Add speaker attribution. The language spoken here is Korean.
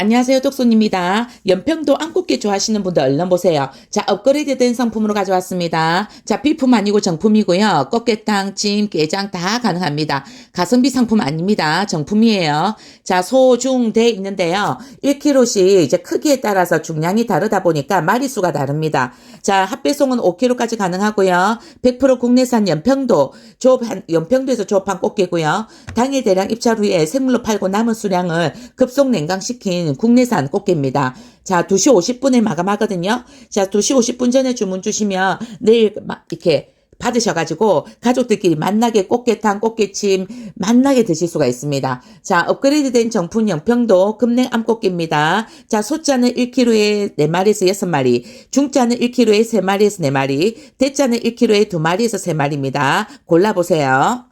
Speaker 1: 안녕하세요, 독손입니다. 연평도 안꽃게 좋아하시는 분들 얼른 보세요. 자, 업그레이드 된 상품으로 가져왔습니다. 자, 비품 아니고 정품이고요. 꽃게탕, 찜, 게장 다 가능합니다. 가성비 상품 아닙니다. 정품이에요. 자, 소, 중, 대 있는데요. 1kg씩 이제 크기에 따라서 중량이 다르다 보니까 마리수가 다릅니다. 자, 합배송은 5kg까지 가능하고요. 100% 국내산 연평도, 조업한, 연평도에서 조업한 꽃게고요. 당일 대량 입찰 후에 생물로 팔고 남은 수량을 급속 냉각시킨 국내산 꽃게입니다. 자, 2시 50분에 마감하거든요. 자, 2시 50분 전에 주문 주시면 내일 막 이렇게 받으셔가지고 가족들끼리 만나게 꽃게탕, 꽃게찜 만나게 드실 수가 있습니다. 자, 업그레이드된 정품 영평도 금냉 암꽃게입니다. 자, 소자는 1kg에 4마리에서 6마리, 중자는 1kg에 3마리에서 4마리, 대자는 1kg에 2마리에서 3마리입니다. 골라보세요.